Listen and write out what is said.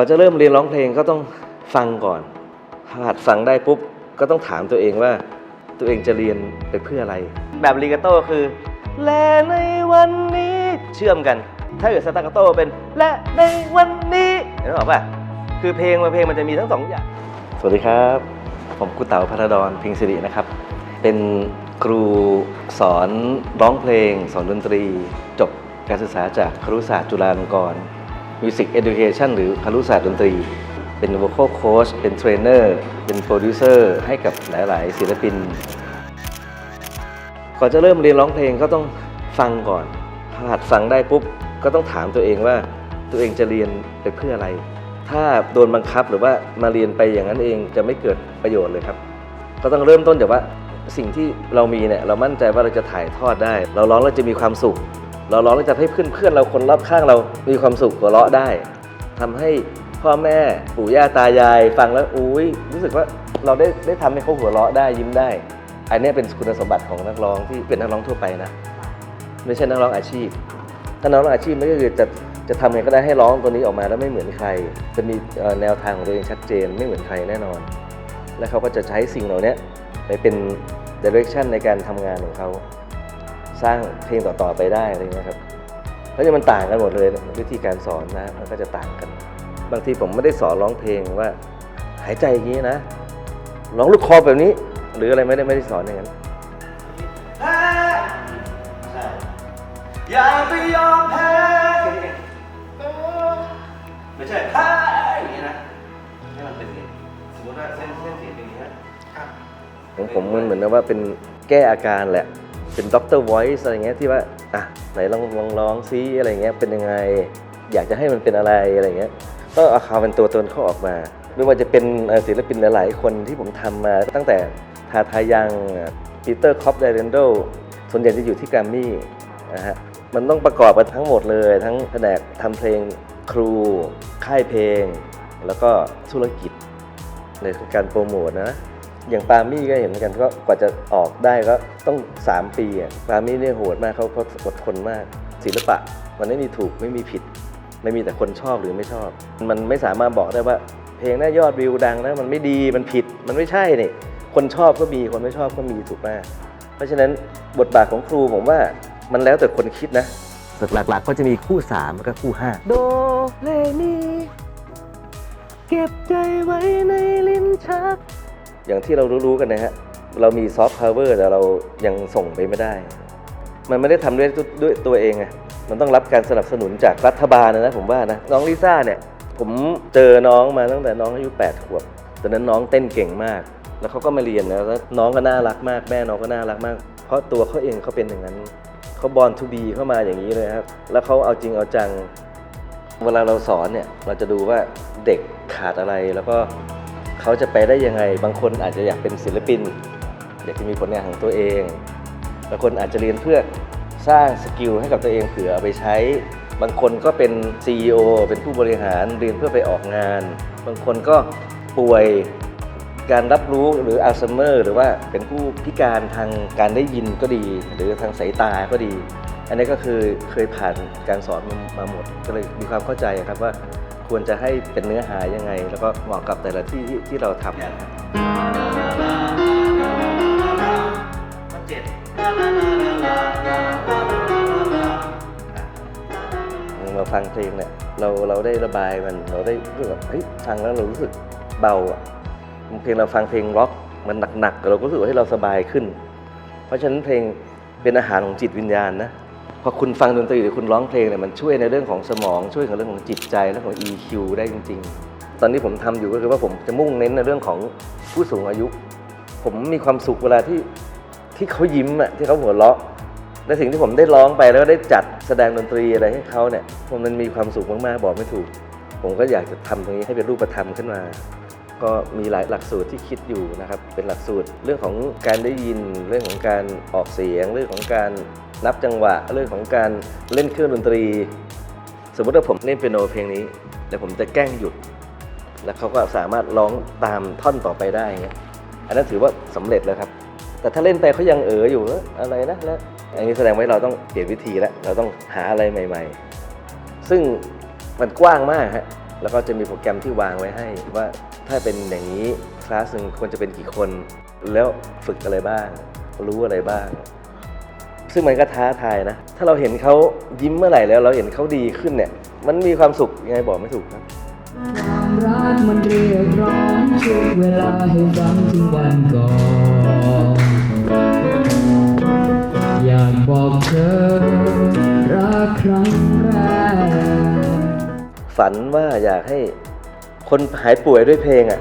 ก่อนจะเริ่มเรียนร้องเพลงก็ต้องฟังก่อนหัดฟังได้ปุ๊บก็ต้องถามตัวเองว่าตัวเองจะเรียนไปเพื่ออะไร แบบลีกาโต้คือ และในวันนี้เชื่อมกัน ถ้าเกิดสตากาโต้เป็นและในวันนี้เห็นหรอป่ะคือเพลงมาเพลงมันจะมีทั้งสองอย่าง สวัสดีครับ ผมกุเต๋าพระดอนพิงสิรินะครับ เป็นครูสอนร้องเพลง สอนดนตรี จบการศึกษาจากครุศาสตร์จุฬาลงกรณ์ Music Education หรือครุศาสตร์ดนตรี เป็น vocal coach เป็นเทรนเนอร์ เป็นโปรดิวเซอร์ให้กับหลาย ๆ ศิลปิน ก่อนจะเริ่มเรียนร้องเพลงก็ต้องฟังก่อนพอหัดฟังได้ปุ๊บก็ต้องถามตัวเองว่าตัวเองจะเรียนไปเพื่ออะไร ถ้าโดนบังคับหรือว่ามาเรียนไปอย่างนั้นเองจะไม่เกิดประโยชน์เลยครับ ก็ต้องเริ่มต้นจากว่าสิ่งที่เรามีเนี่ยเรามั่นใจว่าเราจะถ่ายทอดได้ เราร้องแล้วจะมีความสุข เราร้องจะให้เพื่อนเพื่อนเราคนรอบข้างเรามีความสุขหัวเราะได้ทำให้พ่อแม่ปู่ย่าตายายฟังแล้วอุ้ยรู้สึกว่าเราได้ได้ทำให้เขาหัวเราะได้ยิ้มได้ อันนี้เป็นคุณสมบัติของนักร้องที่เป็นนักร้องทั่วไปนะ ไม่ใช่นักร้องอาชีพ ถ้านักร้องอาชีพไม่ก็คือจะจะทำไงก็ได้ให้ร้องตัวนี้ออกมาแล้วไม่เหมือนใคร จะมีแนวทางของตัวเองชัดเจนไม่เหมือนใครแน่นอน และเขาก็จะใช้สิ่งเหล่านี้ไปเป็น direction ในการทำงานของเขา สร้างเพลงต่อๆไปได้อะไรเงี้ยครับเพราะฉะนั้นมันต่างกันหมดเลยวิธีการสอนนะมันก็จะต่างกัน บางทีผมไม่ได้สอนร้องเพลงว่า หายใจอย่างนี้นะร้องลูกคอแบบนี้ หรืออะไรไม่ได้ไม่ได้สอนอย่างนั้นอย่าไปยอมแพ้ไม่ใช่แพ้อย่างนี้นะให้มันเป็นอย่างนี้สมมติว่าเส้นเส้นเสียงเป็นอย่างนี้นะของผมมันเหมือนกับว่าเป็นแก้อาการแหละ เป็นด็อกเตอร์ไวส์อะไรเงี้ยที่ว่าอะไหนลองลองร้องซิอะไรเงี้ยเป็นยังไง อยากจะให้มันเป็นอะไรอะไรเงี้ยก็เอาคำเป็นตัวตนเขาออกมา ไม่ว่าจะเป็นศิลปินหลายๆ คนที่ผมทำมา ตั้งแต่ทาทายังปีเตอร์คอปไดเรนโดส่วนใหญ่จะอยู่ที่แกรมมี่นะฮะมันต้องประกอบกันทั้งหมดเลย ทั้งแผนกทำเพลงครู ค่ายเพลง แล้วก็ธุรกิจในการโปรโมทนะ อย่างปามี่ก็เห็นเหมือนกันก็กว่าจะออกได้ก็ต้อง 3 ปีอะปามี่เนี่ยโหดมากเขาเขาอดทนมาก ศิลปะ มันไม่มีถูกไม่มีผิด ไม่มีแต่คนชอบหรือไม่ชอบ มันไม่สามารถบอกได้ว่า เพลงน่ายอดวิวดังนะมันไม่ดีมันผิดมันไม่ใช่นี่คนชอบก็มีคนไม่ชอบก็มีถูกไหมเพราะฉะนั้นบทบาทของครูผมว่ามันแล้วแต่คนคิดนะหลักๆก็จะมีคู่3แล้วก็คู่5โดเรมีเก็บใจไว้ในลิ้นชัก อย่างที่เรารู้ๆกันนะฮะเรามีซอฟต์พาวเวอร์แต่เรายังส่งไปไม่ได้ มันไม่ได้ทำด้วยด้วยตัวเองไงมันต้องรับการสนับสนุนจากรัฐบาลนะนะผมว่านะน้องลิซ่าเนี่ยผมเจอน้องมาตั้งแต่น้องอายุ8ขวบตอนนั้นน้องเต้นเก่งมาก แล้วเขาก็มาเรียนนะแล้วน้องก็น่ารักมากแม่น้องก็น่ารักมาก เพราะตัวเขาเองเขาเป็นอย่างนั้นเขาบอลทูบีเข้ามาอย่างนี้เลยครับแล้วเขาเอาจริงเอาจัง เวลาเราสอนเนี่ยเราจะดูว่าเด็กขาดอะไรแล้วก็ เขาจะไปได้ยังไง บางคนอาจจะอยากเป็นศิลปิน อยากจะมีผลงานของตัวเอง บางคนอาจจะเรียนเพื่อสร้างสกิลให้กับตัวเองเผื่อเอาไปใช้ บางคนก็เป็น CEO เป็นผู้บริหารเรียนเพื่อไปออกงาน บางคนก็ป่วยการรับรู้หรืออัลไซเมอร์หรือว่าเป็นผู้พิการทางการได้ยินก็ดี หรือทางสายตาก็ดี อันนี้ก็คือเคยผ่านการสอนมาหมด ก็เลยมีความเข้าใจครับว่า ควรจะให้เป็นเนื้อหายังไง แล้วก็เหมาะกับแต่ละที่ที่ที่เราทำเจ็ดมาฟังเพลงเนี่ยเราเราได้ระบายมันเราได้รู้สึกว่าเฮ้ยฟังแล้วเรารู้สึกเบาอะเพลงเราฟังเพลงร็อกมันหนักๆเราก็รู้สึกว่าให้เราสบายขึ้น เพราะฉะนั้นเพลงเป็นอาหารของจิตวิญญาณนะ พอคุณฟังดนตรีหรือคุณร้องเพลงเนี่ยมันช่วยในเรื่องของสมอง ช่วยในเรื่องของจิตใจเรื่องของ EQ ได้จริง ๆ ตอนนี้ผมทำอยู่ก็คือว่าผมจะมุ่งเน้นในเรื่องของผู้สูงอายุ ผมมีความสุขเวลาที่ที่เขายิ้มอะที่เขาหัวเราะและสิ่งที่ผมได้ร้องไปแล้วก็ได้จัดแสดงดนตรีอะไรให้เขาเนี่ยผมมันมีความสุขมากๆบอกไม่ถูก ผมก็อยากจะทำตรงนี้ให้เป็นรูปธรรมขึ้นมา ก็มีหลายหลักสูตรที่คิดอยู่นะครับเป็นหลักสูตรเรื่องของการได้ยินเรื่องของการออกเสียงเรื่องของการ นับจังหวะเรื่องของการเล่นเครื่องดนตรี สมมติว่าผมเล่นเปียโนเพลงนี้แล้วผมจะแกล้งหยุด แล้วเขาก็สามารถร้องตามท่อนต่อไปได้เงี้ยอันนั้นถือว่าสำเร็จแล้วครับ แต่ถ้าเล่นไปเขายังเอออยู่เอ้ออะไรนะแล้วอันนี้แสดงว่าเราต้องเปลี่ยนวิธีแล้วเราต้องหาอะไรใหม่ ๆ ซึ่งมันกว้างมากฮะแล้วก็จะมีโปรแกรมที่วางไว้ให้ ว่าถ้าเป็นอย่างนี้คลาสหนึ่งควรจะเป็นกี่คน แล้วฝึกอะไรบ้าง รู้อะไรบ้าง ซึ่งมันก็ท้าทายนะ ถ้าเราเห็นเขายิ้มเมื่อไหร่แล้ว เราเห็นเขาดีขึ้นเนี่ย มันมีความสุขยังไงบอกไม่ถูกครับความรักมันเรียกร้องช่วงเวลาให้ฟังถึงวันก่อนอยากบอกเธอรักครั้งแรกฝันว่าอยากให้คนหายป่วยด้วยเพลงอะ่ะ